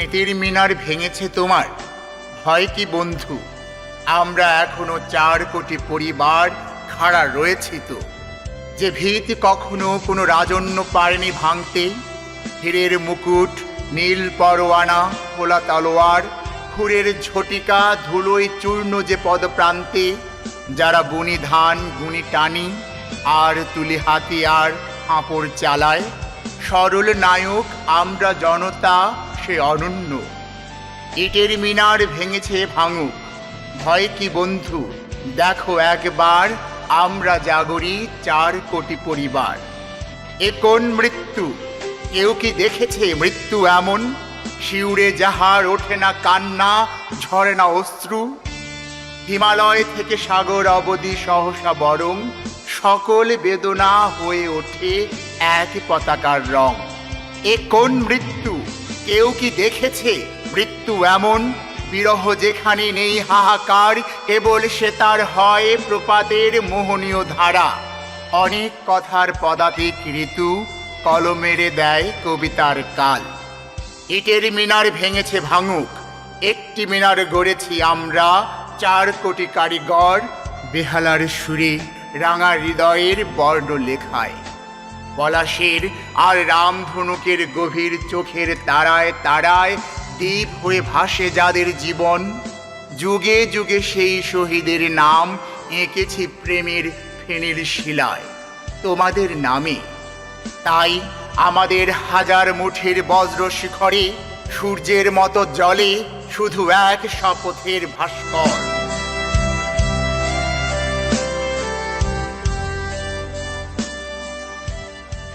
স্মৃতির মিনার ভেঙেছে তোমার। হয় কি বন্ধু? আমরা এখনও চার কোটি পরিবার খাড়া রয়েছি তো। যে ভিত কখনো কোনো রাজন্য পারেনি ভাঙতে। হীরের মুকুট, নীল পরোয়ানা, খোলা তলোয়ার, খুরের ঝটিকা, ধুলোয় চূর্ণ যে পদপ্রান্তে, যারা বুনি ধান, গুনি টানি, আর তুলি হাতিয়ার হাঁপড় চালায়। সরল নায়ক, আমরা জনতা সে অনন্য। ইটের মিনার ভেঙেছে ভাঙুক। ভয় কি বন্ধু? দেখো একবার, আমরা জাগরি চার কোটি পরিবার। এ কোন মৃত্যু? কেউ কি দেখেছে মৃত্যু এমন? শিউরে যাহার ওঠে না কান্না, ঝরে না অশ্রু। হিমালয় থেকে সাগর অবধি সহসা বরং সকল বেদনা হয়ে ওঠে এক পতাকার রং। এ কোন মৃত্যু? কেউ কি দেখেছে? মৃত্যু এমন, বিরহ যেখানে নেই হাহাকার, কেবল সে তার হয় প্রপাতের মোহনীয় ধারা। অনেক কথার পদাতিক ঋতু কলমেরে দেয় কবিতার কাল। ইটের মিনার ভেঙেছে ভাঙুক, একটি মিনার গড়েছি আমরা, চার কোটি কারিগর, বেহালার সুরে রাঙা হৃদয়ের বর্ণ লেখায় পলাশের আর রামধনুকের গভীর চোখের তারায় তারায় দ্বীপ হয়ে ভাসে যাদের জীবন। যুগে যুগে সেই শহীদের নাম এঁকেছি প্রেমের ফেনীর শিলায়। তোমাদের নামে। তাই আমাদের হাজার মুঠের বজ্র শিখরে সূর্যের মতো জলে শুধু এক শপথের ভাস্কর।